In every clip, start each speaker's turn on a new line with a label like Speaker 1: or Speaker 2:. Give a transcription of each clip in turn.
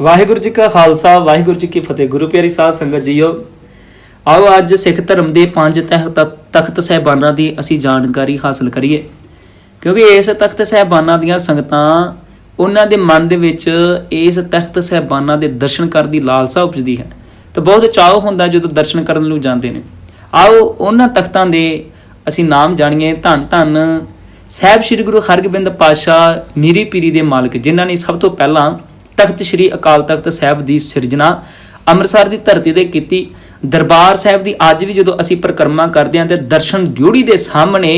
Speaker 1: ਵਾਹਿਗੁਰੂ ਜੀ ਕਾ ਖਾਲਸਾ, ਵਾਹਿਗੁਰੂ ਜੀ ਕੀ ਫਤਿਹ। ਗੁਰੂ ਪਿਆਰੀ ਸਾਧ ਸੰਗਤ ਜੀਓ, ਆਓ ਅੱਜ ਸਿੱਖ ਧਰਮ ਦੇ ਪੰਜ ਤਖਤ ਤਖਤ ਸਹਿਬਾਨਾਂ ਦੀ ਅਸੀਂ ਜਾਣਕਾਰੀ ਹਾਸਲ ਕਰੀਏ। ਕਿਉਂਕਿ ਇਸ ਤਖਤ ਸਹਿਬਾਨਾਂ ਦੀਆਂ ਸੰਗਤਾਂ, ਉਹਨਾਂ ਦੇ ਮਨ ਦੇ ਵਿੱਚ ਇਸ ਤਖਤ ਸਹਿਬਾਨਾਂ ਦੇ ਦਰਸ਼ਨ ਕਰਨ ਦੀ ਲਾਲਸਾ ਉਪਜਦੀ ਹੈ। ਤਾਂ ਬਹੁਤ ਚਾਅ ਹੁੰਦਾ ਜਦੋਂ ਦਰਸ਼ਨ ਕਰਨ ਨੂੰ ਜਾਂਦੇ ਨੇ। ਆਓ ਉਹਨਾਂ ਤਖਤਾਂ ਦੇ ਅਸੀਂ ਨਾਮ ਜਾਣੀਏ। ਧੰਨ ਧੰਨ ਸਾਹਿਬ ਸ੍ਰੀ ਗੁਰੂ ਹਰਗੋਬਿੰਦ ਪਾਤਸ਼ਾਹ ਮੀਰੀ ਪੀਰੀ ਦੇ ਮਾਲਕ, ਜਿਨ੍ਹਾਂ ਨੇ ਸਭ ਤੋਂ ਪਹਿਲਾਂ ਤਖਤ ਸ੍ਰੀ ਅਕਾਲ ਤਖਤ ਸਾਹਿਬ ਦੀ ਸਿਰਜਣਾ, ਅੰਮ੍ਰਿਤਸਰ ਦੀ ਧਰਤੀ ਤੇ ਕੀਤੀ। ਦਰਬਾਰ ਸਾਹਿਬ ਦੀ ਅੱਜ ਵੀ ਜਦੋਂ ਅਸੀਂ ਪਰਿਕਰਮਾ ਕਰਦੇ ਹਾਂ ਤੇ ਦਰਸ਼ਨ ਡਿਊੜੀ ਦੇ ਸਾਹਮਣੇ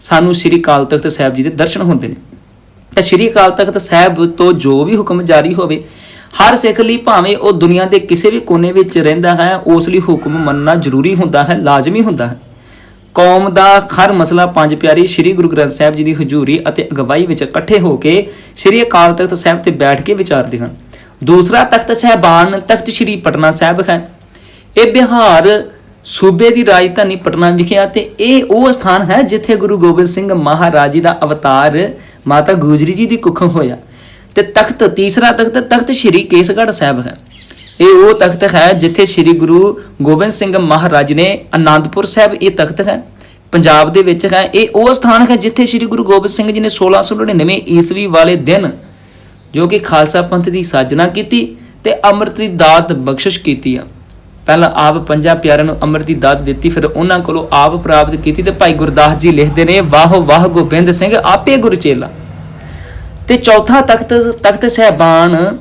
Speaker 1: ਸਾਨੂੰ ਸ੍ਰੀ ਅਕਾਲ ਤਖਤ ਸਾਹਿਬ ਜੀ ਦੇ ਦਰਸ਼ਨ ਹੁੰਦੇ ਨੇ। ਤਾਂ ਸ੍ਰੀ ਅਕਾਲ ਤਖਤ ਸਾਹਿਬ ਤੋਂ ਜੋ ਵੀ ਹੁਕਮ ਜਾਰੀ ਹੋਵੇ, ਹਰ ਸਿੱਖ ਲਈ ਭਾਵੇਂ ਉਹ ਦੁਨੀਆ ਦੇ ਕਿਸੇ ਵੀ ਕੋਨੇ ਵਿੱਚ ਰਹਿੰਦਾ ਹੈ, ਉਸ ਲਈ ਹੁਕਮ ਮੰਨਣਾ ਜ਼ਰੂਰੀ ਹੁੰਦਾ ਹੈ, ਲਾਜ਼ਮੀ ਹੁੰਦਾ ਹੈ। ਕੌਮ ਦਾ ਹਰ ਮਸਲਾ ਪੰਜ ਪਿਆਰੀ ਸ੍ਰੀ ਗੁਰੂ ਗ੍ਰੰਥ ਸਾਹਿਬ ਜੀ ਦੀ ਹਜ਼ੂਰੀ ਅਤੇ ਅਗਵਾਈ ਵਿੱਚ ਇਕੱਠੇ ਹੋ ਕੇ ਸ੍ਰੀ ਅਕਾਲ ਤਖਤ ਸਾਹਿਬ ਤੇ ਬੈਠ ਕੇ ਵਿਚਾਰਦੇ ਹਨ। ਦੂਸਰਾ ਤਖਤ ਸਹਿਬਾਨ ਤਖਤ ਸ੍ਰੀ ਪਟਨਾ ਸਾਹਿਬ ਹੈ। ਇਹ ਬਿਹਾਰ ਸੂਬੇ ਦੀ ਰਾਜਧਾਨੀ ਪਟਨਾ ਵਿਖੇ ਆ ਤੇ ਇਹ ਉਹ ਸਥਾਨ ਹੈ ਜਿੱਥੇ ਗੁਰੂ ਗੋਬਿੰਦ ਸਿੰਘ ਮਹਾਰਾਜ ਜੀ ਦਾ ਅਵਤਾਰ ਮਾਤਾ ਗੁਜਰੀ ਜੀ ਦੀ ਕੁੱਖੋਂ ਹੋਇਆ। ਤੇ ਤਖਤ ਤੀਸਰਾ ਤਖਤ ਤਖਤ ਸ੍ਰੀ ਕੇਸਗੜ੍ਹ ਸਾਹਿਬ ਹੈ। ਇਹ ਉਹ ਤਖਤ ਹੈ ਜਿੱਥੇ ਸ੍ਰੀ ਗੁਰੂ ਗੋਬਿੰਦ ਸਿੰਘ ਮਹਾਰਾਜ ਨੇ ਆਨੰਦਪੁਰ ਸਾਹਿਬ ਇਹ ਤਖਤ ਹੈ। ਪੰਜਾਬ ਦੇ ਵਿੱਚ ਹੈ। ਇਹ ਉਹ ਸਥਾਨ ਹੈ ਜਿੱਥੇ ਸ੍ਰੀ ਗੁਰੂ ਗੋਬਿੰਦ ਸਿੰਘ ਜੀ ਨੇ 1699 ਈਸਵੀ ਵਾਲੇ ਦਿਨ ਜੋ ਕਿ ਖਾਲਸਾ ਪੰਥ ਦੀ ਸਾਜਨਾ ਕੀਤੀ ਤੇ ਅੰਮ੍ਰਿਤ ਦੀ ਦਾਤ ਬਖਸ਼ਿਸ਼ ਕੀਤੀ ਆ। ਪਹਿਲਾਂ ਆਪ ਪੰਜਾਂ ਪਿਆਰਿਆਂ ਨੂੰ ਅੰਮ੍ਰਿਤ ਦੀ ਦਾਤ ਦਿੱਤੀ, ਫਿਰ ਉਹਨਾਂ ਕੋਲੋਂ ਆਪ ਪ੍ਰਾਪਤ ਕੀਤੀ ਤੇ ਭਾਈ ਗੁਰਦਾਸ ਜੀ ਲਿਖਦੇ ਨੇ, ਵਾਹ ਵਾਹ ਗੋਬਿੰਦ ਸਿੰਘ, ਆਪੇ ਗੁਰਚੇਲਾ। ਤੇ ਚੌਥਾ ਤਖਤ ਤਖਤ ਸਹਿਬਾਨ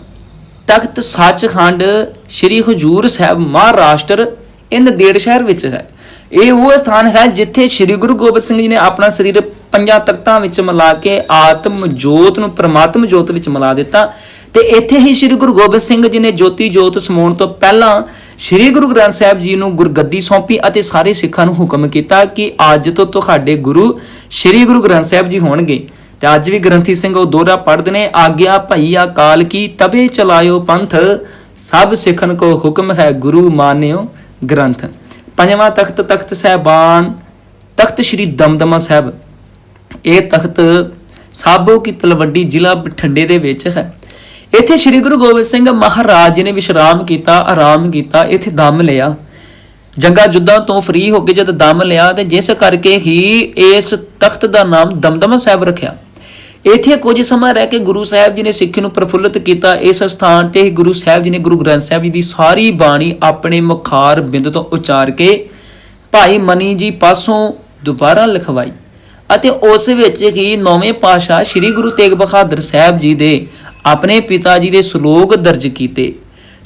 Speaker 1: ਤਖਤ ਸੱਚਖੰਡ ਸ੍ਰੀ ਹਜੂਰ ਸਾਹਿਬ ਮਹਾਰਾਸ਼ਟਰ ਇਹ ਨੰਦੇੜ ਸ਼ਹਿਰ ਵਿੱਚ ਹੈ। ਇਹ ਉਹ ਸਥਾਨ ਹੈ ਜਿੱਥੇ ਸ੍ਰੀ ਗੁਰੂ ਗੋਬਿੰਦ ਸਿੰਘ ਜੀ ਨੇ ਆਪਣਾ ਸਰੀਰ ਪੰਜਾਂ ਤਖਤਾਂ ਵਿੱਚ ਮਿਲਾ ਕੇ ਆਤਮ ਜੋਤ ਨੂੰ ਪ੍ਰਮਾਤਮ ਜੋਤ ਵਿੱਚ ਮਿਲਾ ਦਿੱਤਾ ਤੇ ਇੱਥੇ ਹੀ ਸ੍ਰੀ ਗੁਰੂ ਗੋਬਿੰਦ ਸਿੰਘ ਜੀ ਨੇ ਜੋਤੀ ਜੋਤ ਸਮਾਉਣ ਤੋਂ ਪਹਿਲਾਂ ਸ੍ਰੀ ਗੁਰੂ ਗ੍ਰੰਥ ਸਾਹਿਬ ਜੀ ਨੂੰ ਗੁਰਗੱਦੀ ਸੌਂਪੀ ਅਤੇ ਸਾਰੇ ਸਿੱਖਾਂ ਨੂੰ ਹੁਕਮ ਕੀਤਾ ਕਿ ਅੱਜ ਤੋਂ ਤੁਹਾਡੇ ਗੁਰੂ ਸ੍ਰੀ ਗੁਰੂ ਗ੍ਰੰਥ ਸਾਹਿਬ ਜੀ ਹੋਣਗੇ। ਤੇ ਅੱਜ ਵੀ ਗ੍ਰੰਥੀ ਸਿੰਘ ਉਹ ਦੋਹਰਾ ਪੜ੍ਹਦੇ ਨੇ, ਆਗਿਆ ਭਈ ਅਕਾਲ ਕੀ ਤਬੇ ਚਲਾਇਓ ਪੰਥ, ਸਭ ਸਿੱਖਣ ਕੋ ਹੁਕਮ ਹੈ ਗੁਰੂ ਮਾਨਿਓ ਗ੍ਰੰਥ। ਪੰਜਵਾਂ ਤਖਤ ਤਖਤ ਸਹਿਬਾਨ, ਤਖਤ ਸ੍ਰੀ ਦਮਦਮਾ ਸਾਹਿਬ। ਇਹ ਤਖਤ ਸਾਬੋ ਕੀ ਤਲਵੱਡੀ ਜ਼ਿਲ੍ਹਾ ਬਠਿੰਡੇ ਦੇ ਵਿੱਚ ਹੈ। ਇੱਥੇ ਸ੍ਰੀ ਗੁਰੂ ਗੋਬਿੰਦ ਸਿੰਘ ਮਹਾਰਾਜ ਜੀ ਨੇ ਵਿਸ਼ਰਾਮ ਕੀਤਾ, ਆਰਾਮ ਕੀਤਾ, ਇੱਥੇ ਦਮ ਲਿਆ। ਜੰਗਾ ਜੁੱਦਾਂ ਤੋਂ ਫ੍ਰੀ ਹੋ ਕੇ ਜਦ ਦਮ ਲਿਆ ਤੇ ਜਿਸ ਕਰਕੇ ਹੀ ਇਸ ਤਖਤ ਦਾ ਨਾਮ ਦਮਦਮਾ ਸਾਹਿਬ ਰੱਖਿਆ। ਇੱਥੇ ਕੁਝ ਸਮਾਂ ਰਹਿ ਕੇ ਗੁਰੂ ਸਾਹਿਬ ਜੀ ਨੇ ਸਿੱਖੀ ਨੂੰ ਪ੍ਰਫੁੱਲਤ ਕੀਤਾ। ਇਸ ਸਥਾਨ ਤੇ ਹੀ ਗੁਰੂ ਸਾਹਿਬ ਜੀ ਨੇ ਗੁਰੂ ਗ੍ਰੰਥ ਸਾਹਿਬ ਜੀ ਦੀ ਸਾਰੀ ਬਾਣੀ ਆਪਣੇ ਮੁਖਾਰ ਬਿੰਦ ਤੋਂ ਉਚਾਰ ਕੇ ਭਾਈ ਮਨੀ ਜੀ ਪਾਸੋਂ ਦੁਬਾਰਾ ਲਿਖਵਾਈ ਅਤੇ ਉਸ ਵਿੱਚ ਹੀ ਨੌਵੇਂ ਪਾਸ਼ਾ ਸ੍ਰੀ ਗੁਰੂ ਤੇਗ ਬਹਾਦਰ ਸਾਹਿਬ ਜੀ ਦੇ ਆਪਣੇ ਪਿਤਾ ਜੀ ਦੇ ਸ਼ਲੋਕ ਦਰਜ ਕੀਤੇ।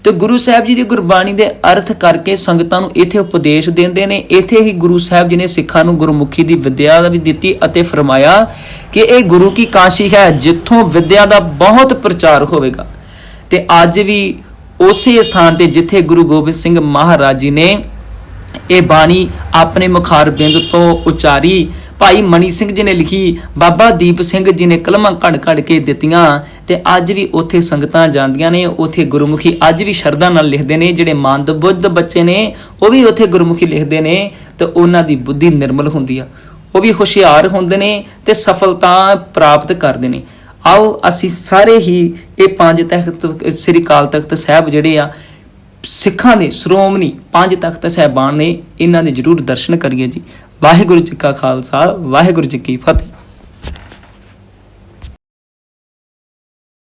Speaker 1: ਤੇ ਗੁਰੂ ਸਾਹਿਬ ਜੀ ਦੀ ਗੁਰਬਾਣੀ ਦੇ ਅਰਥ ਕਰਕੇ ਸੰਗਤਾਂ ਨੂੰ ਇੱਥੇ ਉਪਦੇਸ਼ ਦਿੰਦੇ ਨੇ। ਇੱਥੇ ਹੀ ਗੁਰੂ ਸਾਹਿਬ ਜੀ ਨੇ ਸਿੱਖਾਂ ਨੂੰ ਗੁਰਮੁਖੀ ਦੀ ਵਿਦਿਆ ਵੀ ਦਿੱਤੀ ਅਤੇ ਫਰਮਾਇਆ ਕਿ ਇਹ ਗੁਰੂ ਕੀ ਕਾਸ਼ੀ ਹੈ, ਜਿੱਥੋਂ ਵਿਦਿਆ ਦਾ ਬਹੁਤ ਪ੍ਰਚਾਰ ਹੋਵੇਗਾ। ਤੇ ਅੱਜ ਵੀ ਉਸੇ ਸਥਾਨ ਤੇ ਜਿੱਥੇ ਗੁਰੂ ਗੋਬਿੰਦ ਸਿੰਘ ਮਹਾਰਾਜ ਜੀ ਨੇ ਇਹ ਬਾਣੀ ਆਪਣੇ ਮੁਖਾਰ ਬਿੰਦ ਤੋਂ ਉਚਾਰੀ ਭਾਈ ਮਣੀ ਸਿੰਘ ਜੀ ਨੇ ਲਿਖੀ, ਬਾਬਾ ਦੀਪ ਸਿੰਘ ਜੀ ਨੇ ਕਲਮਾਂ ਘੜ ਘੜ ਕੇ ਦਿੱਤੀਆਂ ਤੇ ਅੱਜ ਵੀ ਉੱਥੇ ਸੰਗਤਾਂ ਜਾਂਦੀਆਂ ਨੇ, ਉੱਥੇ ਗੁਰਮੁਖੀ ਅੱਜ ਵੀ ਸ਼ਰਧਾ ਨਾਲ ਲਿਖਦੇ ਨੇ, ਜਿਹੜੇ ਮੰਦ ਬੁੱਧ ਬੱਚੇ ਨੇ, ਉਹ ਵੀ ਉੱਥੇ ਗੁਰਮੁਖੀ ਲਿਖਦੇ ਨੇ ਤੇ ਉਹਨਾਂ ਦੀ ਬੁੱਧੀ ਨਿਰਮਲ ਹੁੰਦੀ ਆ। ਉਹ ਵੀ ਹੁਸ਼ਿਆਰ ਹੁੰਦੇ ਨੇ ਤੇ ਸਫਲਤਾ ਪ੍ਰਾਪਤ ਕਰਦੇ ਨੇ। ਆਓ ਅਸੀਂ ਸਾਰੇ ਹੀ ਇਹ ਪੰਜ ਤਖਤ, ਸ੍ਰੀ ਅਕਾਲ ਤਖਤ ਸਾਹਿਬ ਜਿਹੜੇ ਆ ਸਿੱਖਾਂ ਦੇ ਸ਼੍ਰੋਮਣੀ ਪੰਜ ਤਖਤ ਸਹਿਬਾਨ ਨੇ ਇਹਨਾਂ ਦੇ ਜਰੂਰ ਦਰਸ਼ਨ ਕਰੀਏ ਜੀ। ਵਾਹਿਗੁਰੂ ਜੀ ਕਾ ਖਾਲਸਾ, ਵਾਹਿਗੁਰੂ ਜੀ ਕੀ ਫਤਿਹ।